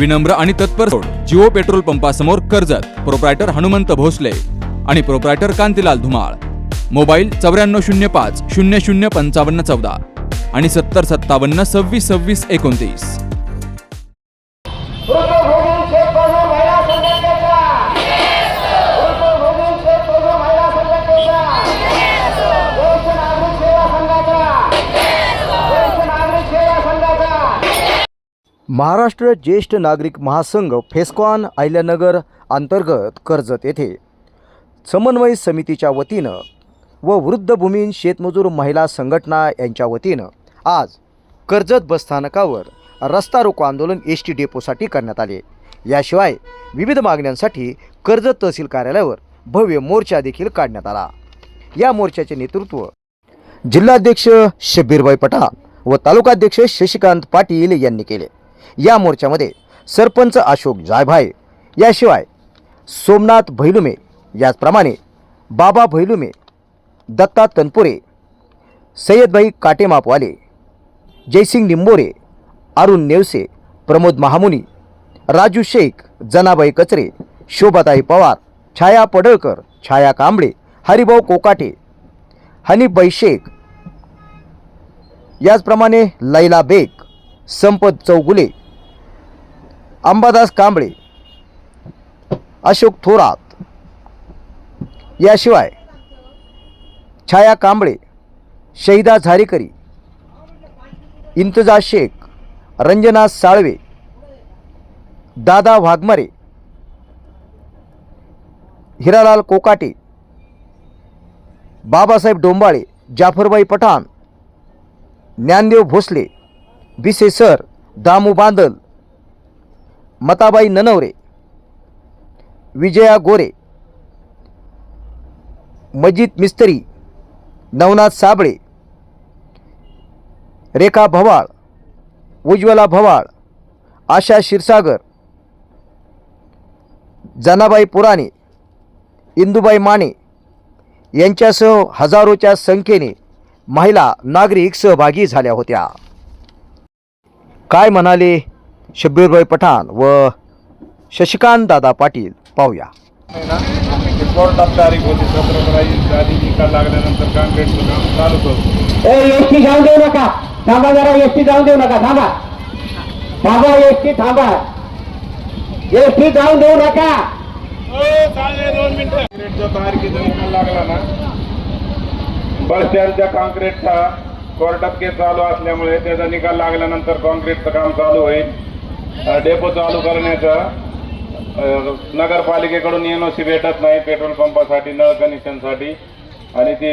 विनम्र आणि तत्पर जिओ पेट्रोल पंपासमोर कर्जत. प्रोप्रायटर हनुमंत भोसले आणि प्रोप्रायटर कांतीलाल धुमाळ. मोबाईल चौऱ्याण्णव शून्य पाच शून्य शून्य पंचावन्न चौदा आणि सत्तर सत्तावन्न सव्वीस सव्वीस एकोणतीस. महाराष्ट्र ज्येष्ठ नागरिक महासंघ फेस्कॉन अहिल्यानगर अंतर्गत कर्जत येथे. समन्वय समितीच्या वतीनं व वृद्धभूमीन शेतमजूर महिला संघटना यांच्या वतीनं आज कर्जत बसस्थानकावर रस्ता रोको आंदोलन एस टी डेपोसाठी करण्यात आले. याशिवाय विविध मागण्यांसाठी कर्जत तहसील कार्यालयावर भव्य मोर्चा देखील काढण्यात आला. या मोर्चाचे नेतृत्व जिल्हाध्यक्ष शब्बीरभाई पठाण व तालुकाध्यक्ष शशिकांत पाटील यांनी केले. या मोर्चामध्ये सरपंच अशोक जायभाई याशिवाय सोमनाथ भैलुमे याचप्रमाणे बाबा भैलुमे दत्ता तनपुरे सय्यदभाई काटेमापवाले जयसिंग निंबोरे अरुण नेवसे प्रमोद महामुनी राजू शेख जनाबाई कचरे शोभाताई पवार छाया पडळकर छाया कांबळे हरिभाऊ कोकाटे हनीफबाई शेख याचप्रमाणे लैला बेग संपत चौगुले अंबादास कांबळे अशोक थोरात याशिवाय छाया कांबळे शहिदा झारेकरी इंतजा शेख रंजना साळवे दादा वाघमारे हिरालाल कोकाटे बाबासाहेब डोंबाळे जाफरबाई पठाण ज्ञानदेव भोसले बिसे सर दामू बांदल मताबाई ननवरे विजया गोरे मजिद मिस्त्री नवनाथ साबळे रेखा भवाळ उज्ज्वला भवाळ आशा क्षीरसागर जनाबाई पुराणे इंदुबाई माने यांच्यासह हजारोच्या संख्येने महिला नागरिक सहभागी झाल्या होत्या. काय म्हणाले? शब्बीरभाई पठाण व शशिकांत दादा पाटील. पाहूया. कोर्टात तारीख होती सतरा तारीख आधी निकाल लागल्यानंतर काँक्रीटचं काम चालू करू एस टी जाऊन देऊ नका. थांबा जरा एस टी जाऊन देऊ नका. थांबा. थांबा एस टी थांबा. एस टी जाऊन देऊ नका. दोन तारखेचा निकाल लागला ना बस स्टँडच्या काँक्रीटचा कोर्टात केस चालू असल्यामुळे त्याचा निकाल लागल्यानंतर काँक्रीटचं काम चालू होईल. डेपो चालू करण्याचं एन नगरपालिकेकडून एनओसी भेटत नाही पेट्रोल पंपासाठी नळ कनेक्शनसाठी. आणि ती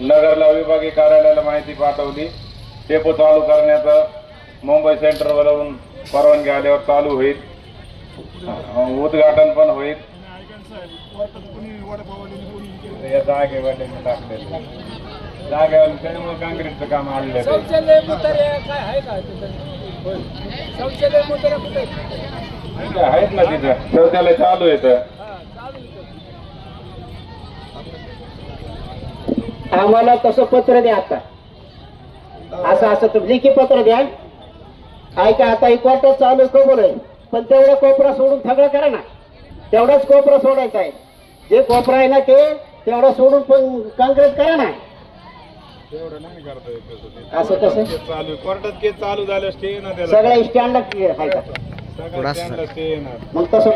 नगरला विभागीय कार्यालयाला माहिती पाठवली. डेपो चालू करण्याचं मुंबई सेंटरवरून परवानगी आल्यावर चालू होईल. उद्घाटन पण होईल. या जागेवर टाकलेलं जागेवर त्याच्यामुळे काँक्रीटचं काम आणलं शौचालय कुठे? आहेत ना तिथं. शौचालय चालू येतं आम्हाला तसं पत्र द्या आता. असं असं तुम्ही लेखी पत्र द्या. ऐका आता ही कोर्टात चालू कबूल आहे. पण तेवढा कोपरा सोडून सगळं करा ना. तेवढाच कोपरा सोडायचा आहे. जे कोपरा आहे ना ते तेवढा सोडून पण काँक्रीट करा ना. एवढं नाही करता येत तसं ते. असं कसं? केस चालू आहे. कोर्टात केस चालू येणार त्याला. सगळ्या स्टँडला आहे का? सगळ्या स्टँडला स्टे येणार. मग तसं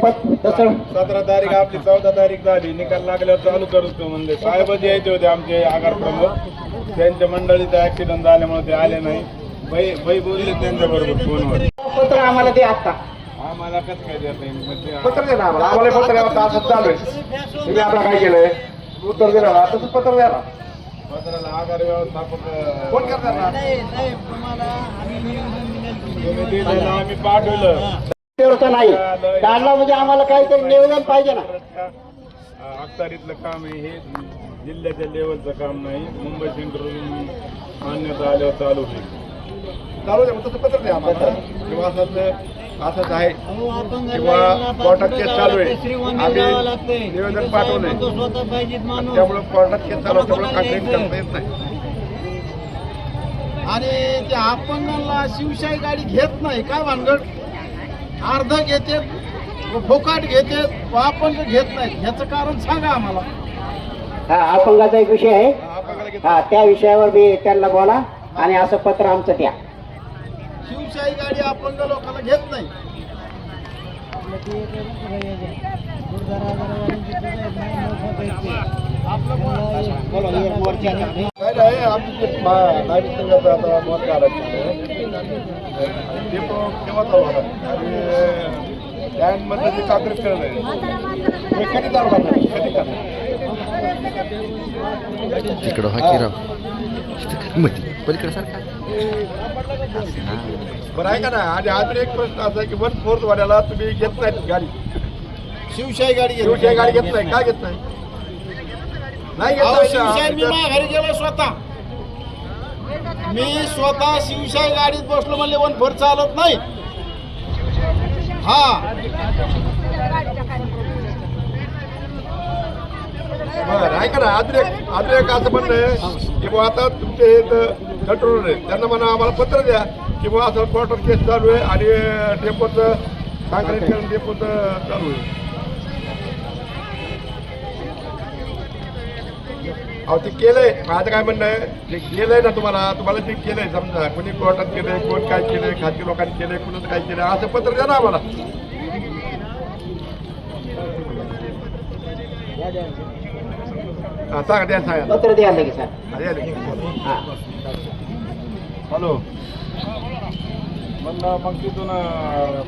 तसं सतरा तारीख आपली चौदा तारीख झाली. निकाल लागल्यावर चालू करू तो म्हणजे साहेबच यायचे होते आमचे आगार प्रमुख त्यांच्या मंडळीचा ऍक्सिडेंट झाल्यामुळे ते आले नाही. बाई बाई बोलले त्यांच्या बरोबर फोनवर पत्र आम्हाला आता. आम्हाला कसं काय देता येईल? म्हणजे पत्र दे ना आम्हाला. आम्हाला पत्र द्यावं असं चालू आहे. तुम्ही आता काय केलंय? उत्तर दिलं ना तसंच पत्र द्या ना. पत्राला आगार व्यवस्थापक फोन करणार ना? तुम्ही दिलं ना, आम्ही पाठवलं. नाही. काढला म्हणजे आम्हाला काहीतरी निवेदन पाहिजे ना. अखतारीतलं काम आहे हे. जिल्ह्याच्या लेवलचं काम नाही. मुंबई सेंट्रल मान्यता आल्यावर चालू होईल. चालू द्या मग तसं पत्र द्या आम्हाला. किंवा असंच आहे. किंवा कोर्टात केस चालू आहे. आम्ही निवेदन पाठवलंय. त्यामुळे कोर्टात केस चालू त्यामुळे काँक्रीट करता येत नाही. आणि त्या अपंगांना शिवशाही गाडी घेत नाही. काय भानगड? अर्ध घेते फोकाट घेते व अपंग घेत नाहीत ह्याचं कारण सांगा आम्हाला. हा अपंगाचा एक विषय आहे. हा त्या विषयावर बी त्यांना बोला आणि असं पत्र आमचं द्या. शिवशाही गाडी अपंग लोकांना घेत नाही. नागरिक संघाचं आता मत ते चालू होणार? आहे हे कधी चालू करणार कधी करणार तिकडं हा किराव पलीकडे सारखा. बरं ऐका ना आणि अजून एक प्रश्न असा आहे की वन फोर्थ वाड्याला तुम्ही घेत नाहीत गाडी. शिवशाही गाडी शिवशाही गाडी घेत नाही. काय घेत नाही? नाही घेत अहो, नाही. शिवशाही मी ना. गेलो स्वतः. मी स्वतः शिवशाही गाडीत बसलो म्हणले वन फोर चालत नाही. हा. बरं ऐका ना अजून एक अजून एक असं म्हणणं आहे की बुवा आता तुमचे हे कंट्रोलर आहे त्यांना म्हणा आम्हाला पत्र द्या की बुवा असं कोर्टात केस चालू आहे आणि डेपोचं काँक्रीट करून डेपोचं चालू आहे. अहो ते केलंय. माझं काय म्हणणं आहे ते केलंय ना तुम्हाला. तुम्हाला ते केलंय समजा. कोणी कोर्टात केलंय कोण काय केलंय खाजगी लोकांनी केलंय कुणाचं काय केलंय असं पत्र द्या ना आम्हाला. सांगा द्या सांगा. पत्र द्या लगेच अरे. हा. हॅलो. म्हणलं मग तिथून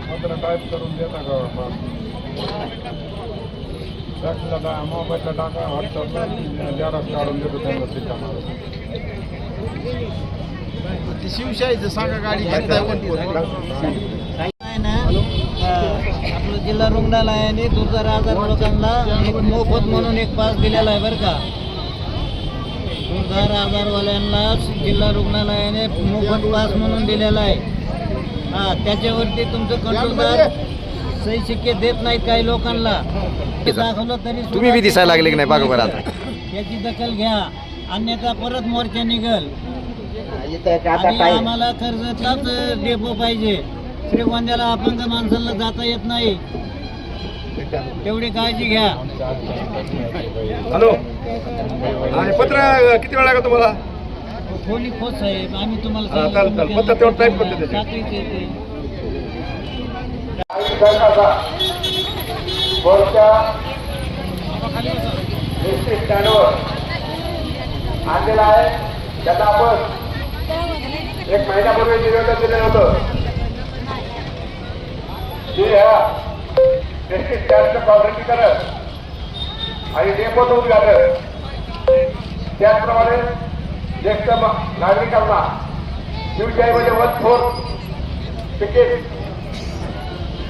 पत्र टाईप करून देता का मोबाईलला टाका व्हॉट्सअपला जेरॉक्स काढून देतो त्यांना सिस्टम ते शिवशाहीचं सांगा गाडी घेत नाही वन फोर आहे ना अं, आपलं जिल्हा रुग्णालयाने दुर्धर आजार लोकांना एक मोफत म्हणून एक पास दिलेला आहे बरं का. दुर्धर आजारवाल्यांना जिल्हा रुग्णालयाने मोफत पास म्हणून दिलेला आहे. हा त्याच्यावरती तुमचं कंट्रोलदार सही शिक्के देत नाहीत काही लोकांना. ते दाखवलं तरी तुम्ही बी दिसायला लागले की नाही? बघा बरं आता. त्याची दखल घ्या. अन्यथा परत मोर्चा निघल. आणि आम्हाला कर्जतलाच डेपो पाहिजे. श्रीगोंद्याला अपंग माणसाला जाता येत नाही. तेवढी काळजी घ्या. हॅलो. आणि पत्र किती वेळ लागेल तुम्हाला? कोणी खोत साहेब आम्ही तुम्हाला हा, चालेल, चालेल. पत्र तेवढं type करते त्याच्यात. येते. एसटी स्टँडवर आणलेला आहे. त्याचा आपण एक महिन्यापूर्वी निवेदन दिलं होतं. की ह्या एसटी स्टँडचं कॉन्क्रिटीकरण आणि डेपोचं उद्घाटन त्याचप्रमाणे ज्येष्ठ नागरिकांना शिवशाहीमध्ये वन फोर तिकीट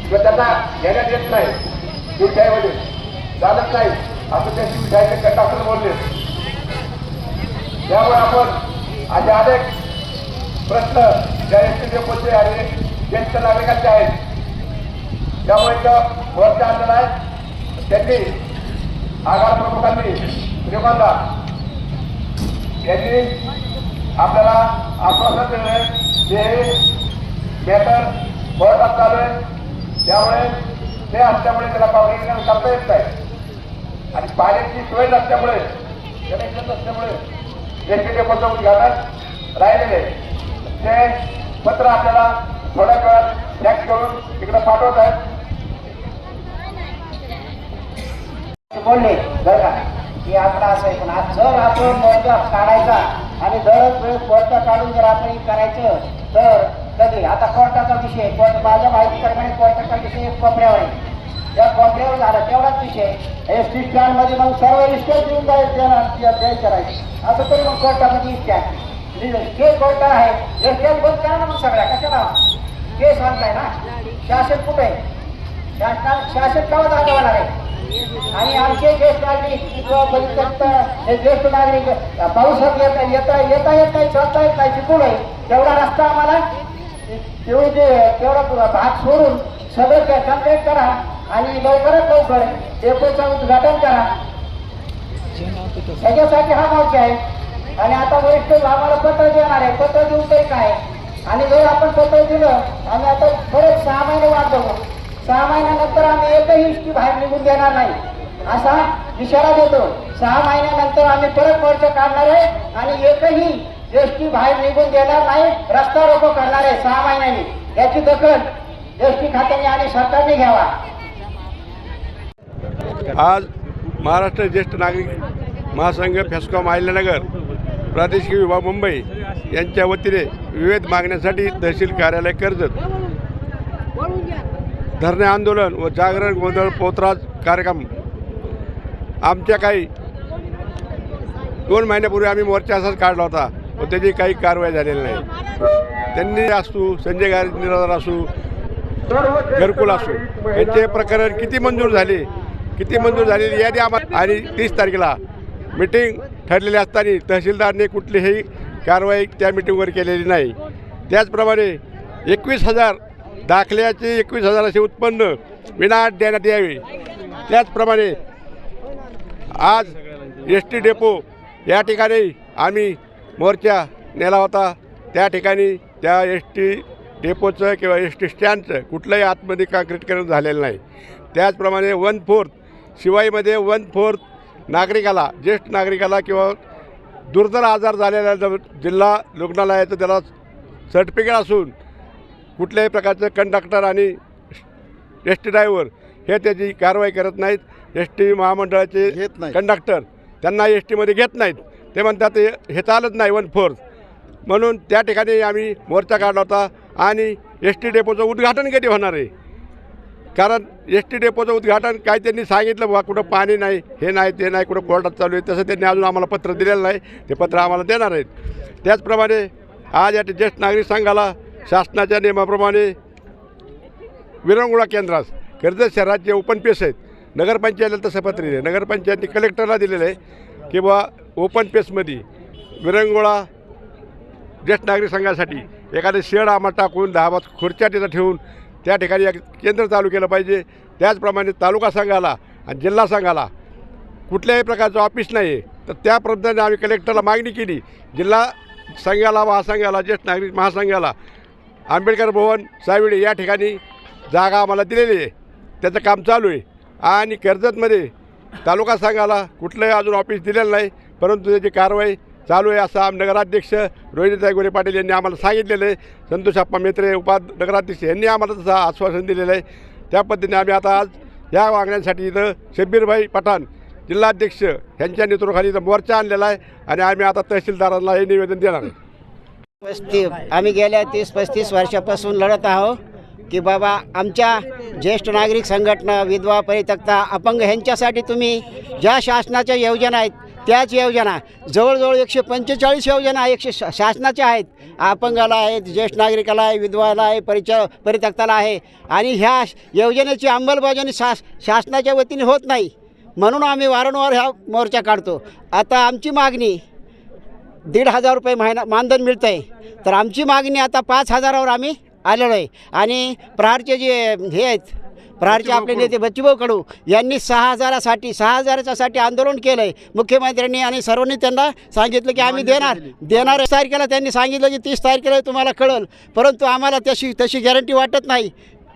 किंवा त्यांना घेण्यात येत नाही शिवशाहीमध्ये चालत नाही असं त्या शिवशाहीचे कटाक्षर बोलले. त्यामुळे आपण असे अनेक प्रश्न ज्या एस डेपोचे आणि ज्येष्ठ नागरिकांचे आहेत. त्यामुळे इथं मोर्चा आणलेला आहे. त्यांनी आघात प्रमुखांनी लोकांना यांनी आपल्याला आश्वासन दिलं आहे की हे मॅटर कोर्टात चालू आहे. त्यामुळे ते असल्यामुळे त्याला कॉन्ग्रेसला करता येत नाही. आणि पाण्याची सोय नसल्यामुळे कनेक्शन नसल्यामुळे एस टी डेपोचं उद्घाटन राहिलेले ते पत्र आपल्याला थोड्या वेळात टॅक्स करून तिकडे पाठवत आहेत. बोलले बरं का की आपला असं आहे पण आज जर आपण मोर्चा काढायचा आणि दरच वेळ मोर्चा काढून जर आपण हे करायचं तर कधी? आता कोर्टाचा विषय कोर्ट माझ्या माहितीप्रमाणे कोर्टाचा विषय कोपऱ्यावर आहे. त्या कोपऱ्यावर झाला तेवढाच विषय एस टी स्टँडमध्ये मग सर्व इस्टेट देऊन जायचं द्यायचं असं तरी मग कोर्टामध्ये स्टँड स्टेट म्हणजे कोर्ट आहे हे बंद करा ना मग सगळ्या. कशाला? केस आणताय ना? शासन कुठे? आहे शासना शासन केव्हा जागा लागेल आहे आणि आमचे ज्येष्ठ नागरिक किंवा परित्यक्त हे ज्येष्ठ नागरिक पाऊसात येत येता येता येत नाही चढता येत नाही चिकून आहे. तेवढा रस्ता आम्हाला तेवढी ते तेवढा भाग सोडून सगळं कंप्लेंट करा आणि लवकरात लवकर डेपोचं उद्घाटन करा. त्याच्यासाठी हा मावशी आहे. आणि आता वरिष्ठ आम्हाला पत्र देणार आहे. पत्र देऊन ते काय? आणि जर आपण पत्र दिलं आम्ही आता परत सहा महिने वाट बघू. सहा महिन्यानंतर आम्ही एकही इष्टी बाहेर निघून देणार नाही. असा इशारा देतो. सहा महिन्यानंतर आम्ही परत मोर्चा काढणार आहे आणि एकही एसटी बाहेर निघून देणार नाही रस्ता रोको करणार आहे सहा महिन्यांनी. याची दखल एसटी खात्याने आणि सरकारने घ्यावा. आज महाराष्ट्र ज्येष्ठ नागरिक महासंघ फेस्कॉम अहिल्यानगर प्रादेशिक विभाग मुंबई यांच्या वतीने विविध मागण्यासाठी तहसील कार्यालय कर्जत धरणे आंदोलन व जागरण गोंधळ पोतराज कार्यक्रम. आमच्या काही दोन महिन्यापूर्वी आम्ही मोर्चा असाच काढला होता व त्याची काही कारवाई झालेली नाही. त्यांनी असू संजय गांधी निराधार असू घरकुल असो यांचे प्रकरण किती मंजूर झाले किती मंजूर झालेली यादी आम्हाला आणि तीस तारखेला मिटिंग ठरलेली असताना तहसीलदारने कुठलीही कारवाई त्या मिटिंगवर केलेली नाही. त्याचप्रमाणे एकवीस हजार दाखल्याचे एकवीस हजाराचे उत्पन्न विना देण्यात यावे. त्याचप्रमाणे आज एस टी डेपो या ठिकाणी आम्ही मोर्चा नेला होता. त्या ठिकाणी त्या एस टी डेपोचं किंवा एस टी स्टँडचं कुठलंही आतमध्ये काँक्रीटकरण झालेलं नाही. त्याचप्रमाणे वन फोर्थ शिवाईमध्ये वन फोर्थ नागरिकाला ज्येष्ठ नागरिकाला किंवा दुर्धर आजार झालेला जिल्हा रुग्णालयाचं त्याला सर्टिफिकेट असून कुठल्याही प्रकारचं कंडक्टर आणि एस टी ड्रायव्हर हे त्याची कारवाई करत नाहीत. एस टी महामंडळाचे घेत नाहीत. कंडक्टर त्यांना एस टीमध्ये घेत नाहीत. ते म्हणतात हे हे चालत नाही वन फोर्थ म्हणून त्या ठिकाणी आम्ही मोर्चा काढला होता आणि एस टी डेपोचं उद्घाटन कधी होणार आहे? कारण एस टी डेपोचं उद्घाटन काय त्यांनी सांगितलं बा कुठं पाणी नाही हे नाही ते नाही कुठं कोर्टात चालू आहे तसं त्यांनी अजून आम्हाला पत्र दिलेलं नाही. ते पत्र आम्हाला देणार आहेत. त्याचप्रमाणे आज या ज्येष्ठ नागरिक संघाला शासनाच्या नियमाप्रमाणे विरंगुळा केंद्रास कर्जत शहरात जे ओपन पेस आहेत. नगरपंचायतीला तसं पत्र आहे नगरपंचायतने कलेक्टरला दिलेलं आहे की बा ओपन पेसमध्ये विरंगुळा ज्येष्ठ नागरिक संघासाठी एखादं शेड आम्हाला टाकून दहा बाज खुर्च्या तिथं ठेवून त्या ठिकाणी एक केंद्र चालू केलं पाहिजे. त्याचप्रमाणे तालुका संघाला आणि जिल्हा संघाला कुठल्याही प्रकारचं ऑफिस नाही आहे तर त्या पद्धतीने आम्ही कलेक्टरला मागणी केली. जिल्हा संघाला महासंघाला ज्येष्ठ नागरिक महासंघाला आंबेडकर भवन साविडे या ठिकाणी जागा आम्हाला दिलेली आहे. त्याचं काम चालू आहे. आणि कर्जतमध्ये तालुका संघाला कुठलंही अजून ऑफिस दिलेलं नाही परंतु त्याची कारवाई चालू आहे असं आम नगराध्यक्ष रोहिणीताई गोरे पाटील यांनी आम्हाला सांगितलेलं आहे. संतोष आप्पा मेत्रे उपा नगराध्यक्ष यांनी आम्हाला तसं आश्वासन दिलेलं आहे. त्या पद्धतीने आम्ही आता आज या मागण्यांसाठी इथं शब्बीरभाई पठाण जिल्हाध्यक्ष यांच्या नेतृत्वाखाली इथं मोर्चा आणलेला आहे. आणि आम्ही आता तहसीलदारांना हे निवेदन देणार आहे. पस्तीस आम्ही गेल्या तीस पस्तीस वर्षापासून लढत आहोत की बाबा आमच्या ज्येष्ठ नागरिक संघटना विधवा परितक्ता अपंग ह्यांच्यासाठी तुम्ही ज्या शासनाच्या योजना आहेत त्याच योजना जवळजवळ एकशे पंचेचाळीस योजना एकशे शा शासनाच्या आहेत. अपंगाला आहेत ज्येष्ठ नागरिकाला आहे विधवाला आहे परिच परितक्ताला आहे. आणि ह्या योजनेची अंमलबजावणी शास शासनाच्या वतीने होत नाही. म्हणून आम्ही वारंवार ह्या मोर्चा काढतो. आता आमची मागणी दीड हजार रुपये महिना मानधन मिळतं आहे तर आमची मागणी आता पाच हजारावर आम्ही आलेलो आहे. आणि प्रहारचे जे हे आहेत प्रहारचे आपले नेते बच्चूभाऊ कडू यांनी सहा हजारासाठी सहा हजाराच्यासाठी आंदोलन केलं आहे मुख्यमंत्र्यांनी आणि सर्वांनी त्यांना सांगितलं की आम्ही देणार. देणार तारखेला त्यांनी सांगितलं की तीस तारखेला तुम्हाला कळल. परंतु आम्हाला तशी तशी गॅरंटी वाटत नाही.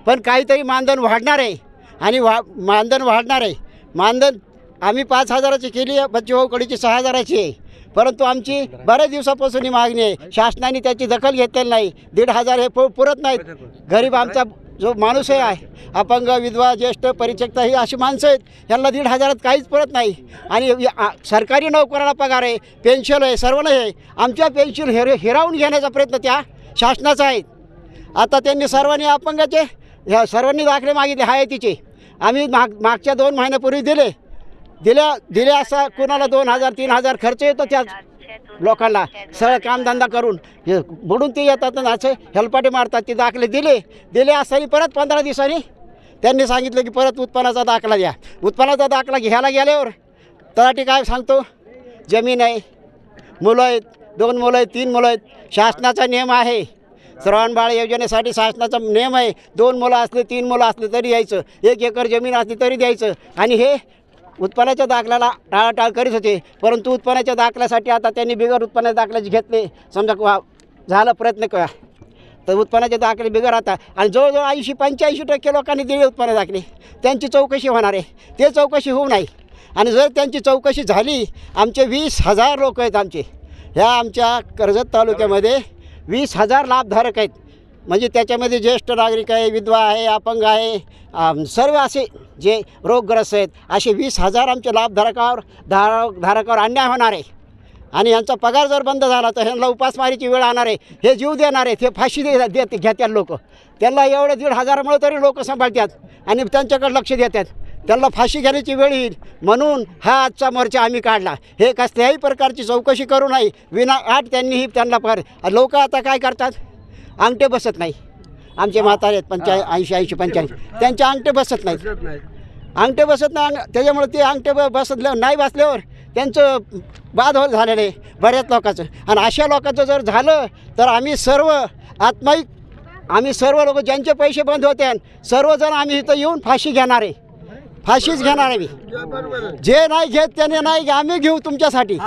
पण काहीतरी मानधन वाढणार आहे. आणि वा मानधन वाढणार आहे. मानधन आम्ही पाच हजाराची केली आहे. बच्चूभाऊ कडूची सहा हजाराची आहे. परंतु आमची बऱ्याच दिवसापासून ही मागणी आहे. शासनाने त्याची दखल घेतलेली नाही. दीड हजार हे पु पुरत नाहीत. गरीब आमचा जो माणूस आहे अपंग विधवा ज्येष्ठ परिचक्ता ही अशी माणसं आहेत. यांना दीड हजारात काहीच पुरत नाही. आणि सरकारी नोकराला पगार आहे पेन्शन आहे सर्व आहे. आमच्या पेन्शन हिर हिरावून घेण्याचा प्रयत्न त्या शासनाचा आहे. आता त्यांनी सर्वांनी अपंगाचे ह्या सर्वांनी दाखले मागितले हायतीचे आम्ही माग मागच्या दोन महिन्यापूर्वी दिले. दिल्या दिल्या असा कोणाला दोन हजार तीन हजार खर्च येतो त्या लोकांना. सगळं कामधंदा करून. बुडून ते येतात आणि हेलपाटे मारतात. ते दाखले दिले. दिले असताना परत पंधरा दिवसांनी. त्यांनी सांगितलं की परत उत्पन्नाचा दाखला द्या. उत्पन्नाचा दाखला घ्यायला गेल्यावर तलाठी काय सांगतो? जमीन आहे मुलं आहेत दोन मुलं आहेत तीन मुलं आहेत. शासनाचा नियम आहे. श्रवणबाळ योजनेसाठी शासनाचा नियम आहे. दोन मुलं असले तीन मुलं असले तरी यायचं. एक एकर जमीन असली तरी द्यायचं. आणि हे उत्पन्नाच्या दाखल्याला टाळाटाळ करीत होते. परंतु उत्पन्नाच्या दाखल्यासाठी आता त्यांनी बिगर उत्पन्नाच्या दाखल्याचे घेतले. समजा वा- झाला प्रयत्न करा. तर उत्पन्नाचे दाखले बिगर आता. आणि जवळजवळ ऐंशी पंच्याऐंशी टक्के लोकांनी दिले उत्पन्न दाखले. त्यांची चौकशी होणार आहे. ते चौकशी होऊ नाही आणि जर त्यांची चौकशी झाली आमचे वीस हजार लोक आहेत आमचे. ह्या आमच्या कर्जत तालुक्यामध्ये वीस हजार लाभधारक आहेत. म्हणजे त्याच्यामध्ये ज्येष्ठ नागरिक आहे विधवा आहे अपंग आहे सर्व असे जे रोगग्रस्त आहेत असे वीस हजार आमच्या लाभधारकावर धार धारकावर अन्याय होणार आहे. आणि यांचा पगार जर बंद झाला तर ह्यांना उपासमारीची वेळ आणणार आहे. हे जीव देणार आहे ते फाशी दे देत घेतात लोक. त्यांना एवढे दीड हजारामुळे तरी लोक सांभाळतात आणि त्यांच्याकडे लक्ष देतात. त्यांना फाशी घेण्याची वेळ येईल. म्हणून हा आजचा मोर्चा आम्ही काढला. हे कसल्याही प्रकारची चौकशी करू नये. विना आठ त्यांनीही त्यांना पर लोक आता काय करतात? अंगठे बसत नाही. आमचे म्हातारे आहेत पंचा ऐंशी ऐंशी पंच्याऐंशी. त्यांचे अंगठे बसत नाहीत. अंगठे बसत नाही अंग त्याच्यामुळे ते अंगठे ब नाही बसल्यावर त्यांचं बाद हो झालेलं आहे बऱ्याच लोकांचं. आणि अशा लोकांचं जर झालं तर आम्ही सर्व आत्माईक आम्ही सर्व लोक ज्यांचे पैसे बंद होते सर्वजण आम्ही इथं येऊन फाशी घेणार आहे. फाशीच घेणार आहे मी. जे नाही घेत त्याने नाही आम्ही घेऊ तुमच्यासाठी.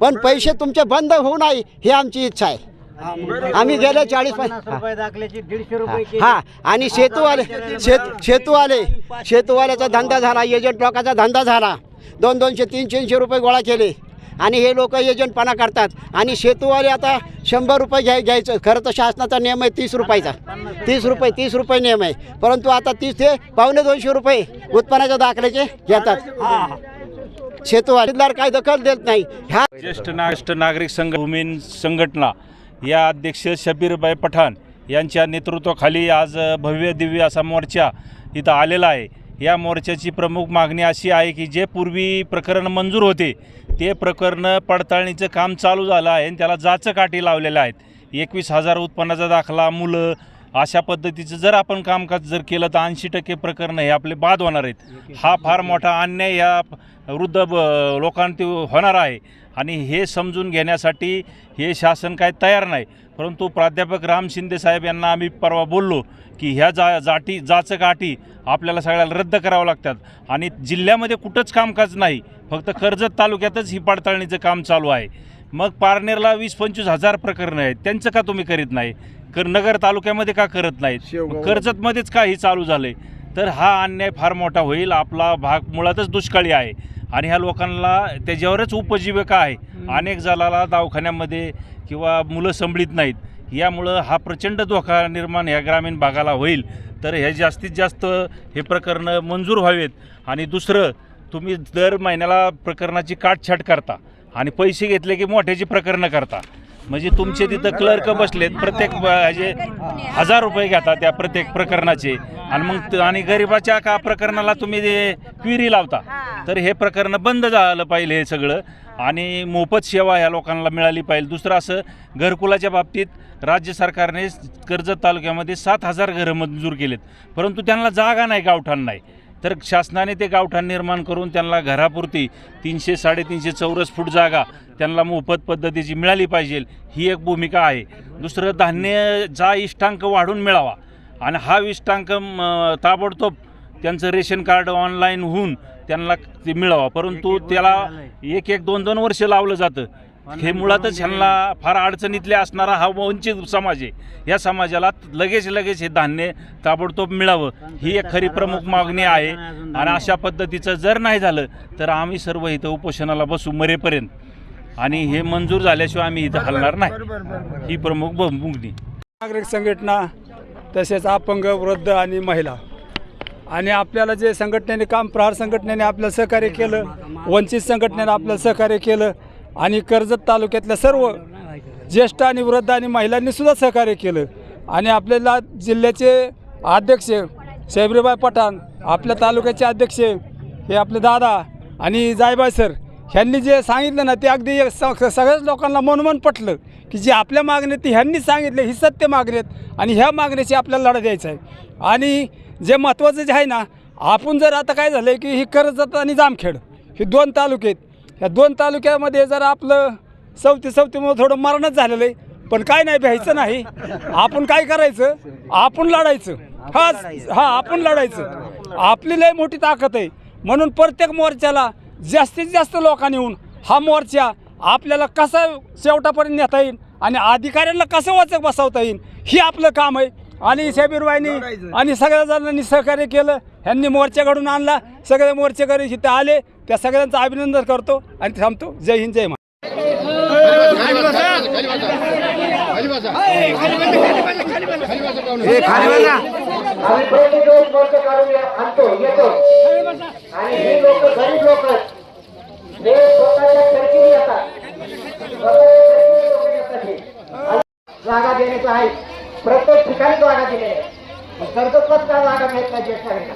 पण पैसे तुमचे बंद होऊ नाही ही आमची इच्छा आहे. आम्ही गेले चाळीस पन्नास रुपये दाखल्याची दीडशे रुपये. हा आणि शेतूवाले शेत शेतूवाले शेतूवाल्याचा धंदा झाला. एजंट लोकांचा धंदा झाला. दोन दोनशे तीन तीनशे रुपये गोळा केले. आणि हे लोक एजंटपणा करतात. आणि शेतूवाले आता शंभर रुपये घ्याय घ्यायचं. खरं तर शासनाचा नियम आहे तीस रुपयाचा. तीस रुपये तीस रुपये नियम आहे. परंतु आता तीस ते पावणे दोनशे रुपये उत्पन्नाच्या दाखल्याचे घेतात. शेतूवालेदार काय दखल देत नाही. ह्या ज्येष्ठ ज्येष्ठ नागरिक संघ भूमीन संघटना या अध्यक्ष शबीरबाई पठाण यांच्या नेतृत्वाखाली आज भव्य दिव्य असा मोर्चा इथं आलेला आहे. या मोर्चाची प्रमुख मागणी अशी आहे की जे पूर्वी प्रकरण मंजूर होते ते प्रकरण पडताळणीचं काम चालू झालं आहे आणि त्याला जाचं काठी लावलेलं आहेत. एकवीस हजार उत्पन्नाचा दाखला मुलं अशा पद्धतीचं जर आपण कामकाज जर केलं तर ऐंशी टक्के प्रकरणं हे आपले बाद होणार आहेत. हा फार मोठा अन्याय या वृद्ध लोकांती होणार आहे. आणि हे समजून घेण्यासाठी हे शासन काय तयार नाही. परंतु प्राध्यापक राम शिंदे साहेब यांना आम्ही परवा बोललो की ह्या जा जाटी जाचं गाठी आपल्याला सगळ्याला रद्द करावं लागतात आणि जिल्ह्यामध्ये कुठंच कामकाज नाही. फक्त कर्जत तालुक्यातच ही पडताळणीचं काम चालू आहे. मग पारनेरला वीस पंचवीस हजार प्रकरणं आहेत. त्यांचं का तुम्ही करीत नाही? कर नगर तालुक्यामध्ये का करत नाहीत? कर्जतमध्येच का हे चालू झालं तर हा अन्याय फार मोठा होईल. आपला भाग मुळातच दुष्काळी आहे. आणि ह्या लोकांना त्याच्यावरच उपजीविका आहे. अनेक जणाला दवाखान्यामध्ये किंवा मुलं संभळीत नाहीत. यामुळं हा प्रचंड धोका निर्माण ह्या ग्रामीण भागाला होईल. तर हे जास्तीत जास्त हे प्रकरणं मंजूर व्हावेत. आणि दुसरं तुम्ही दर महिन्याला प्रकरणाची काटछाट करता आणि पैसे घेतले की मोठ्याची प्रकरणं करता. म्हणजे तुमचे तिथं क्लर्क बसलेत प्रत्येक ह्याचे हजार रुपये घेतात त्या प्रत्येक प्रकरणाचे. आणि मग त- आणि गरिबाच्या का प्रकरणाला तुम्ही ते क्विरी लावता? तर हे प्रकरण बंद झालं पाहिजे हे सगळं. आणि मोफत सेवा ह्या लोकांना मिळाली पाहिजे. दुसरं असं घरकुलाच्या बाबतीत राज्य सरकारने कर्जत तालुक्यामध्ये सात हजार घरं मंजूर केलेत. परंतु त्यांना जागा नाही गावठाण नाही. तर शासनाने ते गावठाण निर्माण करून त्यांना घरापुरती तीनशे साडेतीनशे चौरस फूट जागा त्यांना मोफत पद्धतीची मिळाली पाहिजे ही एक भूमिका आहे. दुसरं धान्यचा इष्टांक वाढून मिळावा. आणि हा इष्टांक ताबडतोब त्यांचं रेशन कार्ड ऑनलाईन होऊन त्यांना ते मिळावा. परंतु त्याला एक एक दोन दोन वर्ष लावलं जातं. हे मुळातच ह्यांना फार अडचणीतले असणारा हा वंचित समाज आहे. या समाजाला लगेच लगेच हे धान्य ताबडतोब मिळावं. ही एक खरी प्रमुख मागणी आहे. आणि अशा पद्धतीचं जर नाही झालं तर आम्ही सर्व इथं उपोषणाला बसू मरेपर्यंत. आणि हे मंजूर झाल्याशिवाय आम्ही इथं हलणार नाही. ही प्रमुख मागणी. नागरिक संघटना तसेच अपंग वृद्ध आणि महिला. आणि आपल्याला जे संघटनेने काम प्रहार संघटनेने आपलं सहकार्य केलं वंचित संघटनेने आपलं सहकार्य केलं आणि कर्जत तालुक्यातल्या सर्व ज्येष्ठ आणि वृद्ध आणि महिलांनी सुद्धा सहकार्य केलं. आणि आपल्याला जिल्ह्याचे अध्यक्ष साहेबरेबाई पठाण आपल्या तालुक्याचे अध्यक्ष हे आपले दादा आणि जायबाई सर ह्यांनी जे सांगितलं ना ते अगदी स सगळ्याच लोकांना मनोमन पटलं की जे आपल्या मागणी ती ह्यांनी सांगितले ही सत्य मागणी आहेत आणि ह्या मागण्याची आपल्याला लढा द्यायचा आहे. आणि जे महत्त्वाचं जे आहे ना आपण जर आता काय झालं आहे की ही कर्जत आणि जामखेड ही दोन तालुके आहेत ह्या दोन तालुक्यामध्ये जर आपलं सवती चौथीमुळे थोडं मरणच झालेलं आहे पण काय नाही भ्यायचं नाही. आपण काय करायचं? आपण लढायचं. हा हा आपण लढायचं. आपली लय मोठी ताकद आहे. म्हणून प्रत्येक मोर्चाला जास्तीत जास्त लोकांनी येऊन हा मोर्चा आपल्याला कसा शेवटापर्यंत नेता येईल आणि अधिकाऱ्यांना कसं वाचक बसवता येईल हे आपलं काम आहे. आणि शबीरबाईंनी आणि सगळ्या जणांनी सहकार्य केलं. ह्यांनी मोर्चा घडून आणला. सगळे मोर्चेकरी जिथे आले. त्या सगळ्यांचं अभिनंदन करतो आणि थांबतो. जय हिंद जय महाराज जागा देण्याचा आहे. प्रत्येक ठिकाणी जागा दिलेली आहे. मग का जागा मिळत नाही ज्येष्ठांना.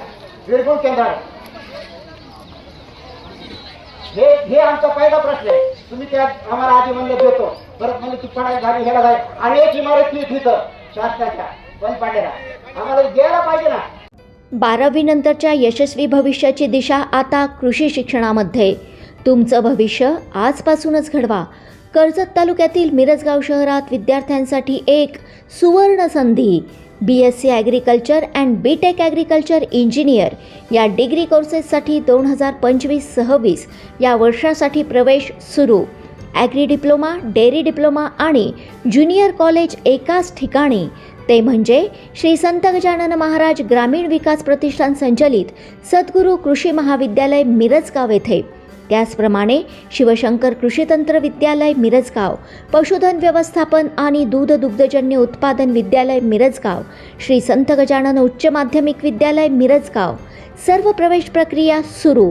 बिरकुल केंद्रात हे हे आमचा पहिला प्रश्न आहे. तुम्ही त्या आम्हाला आधी म्हणलं देतो. परत म्हणजे ती पडायला झाली घ्यायला जाईल. आणि एक इमारत मी तिथं शासनाच्या पण पाडलेला आम्हाला द्यायला पाहिजे ना. बारावी नंतरच्या यशस्वी भविष्याची दिशा आता कृषी शिक्षणामध्ये. तुमचं भविष्य आजपासूनच घडवा. कर्जत तालुक्यातील मिरजगाव शहरात विद्यार्थ्यांसाठी एक सुवर्ण संधी. B S C agriculture and B tech agriculture engineer या डिग्री कोर्सेससाठी दोन हजार पंचवीस सव्वीस या वर्षासाठी प्रवेश सुरू. ॲग्री डिप्लोमा डेअरी डिप्लोमा आणि ज्युनियर कॉलेज एकाच ठिकाणी. ते म्हणजे श्री संत गजानन महाराज ग्रामीण विकास प्रतिष्ठान संचलित सद्गुरू कृषी महाविद्यालय मिरजगाव येथे. त्याचप्रमाणे शिवशंकर कृषी तंत्र विद्यालय मिरजगाव पशुधन व्यवस्थापन आणि दूध दुग्धजन्य उत्पादन विद्यालय मिरजगाव श्री संत गजानन उच्च माध्यमिक विद्यालय मिरजगाव. सर्व प्रवेश प्रक्रिया सुरू.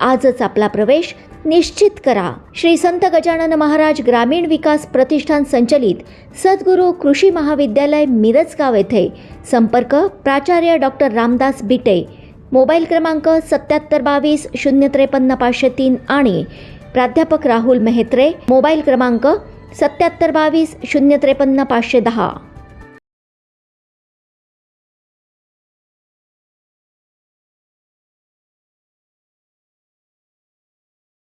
आजच आपला प्रवेश निश्चित करा. श्री संत गजानन महाराज ग्रामीण विकास प्रतिष्ठान संचलित सद्गुरू कृषी महाविद्यालय मिरजगाव येथे संपर्क प्राचार्य डॉक्टर रामदास बिटे मोबाईल क्रमांक सत्याहत्तर बावीस शून्य त्रेपन्न पाचशे तीन आणि प्राध्यापक राहुल मेहत्रे मोबाईल क्रमांक सत्याहत्तर बावीस शून्य त्रेपन्न पाचशे दहा.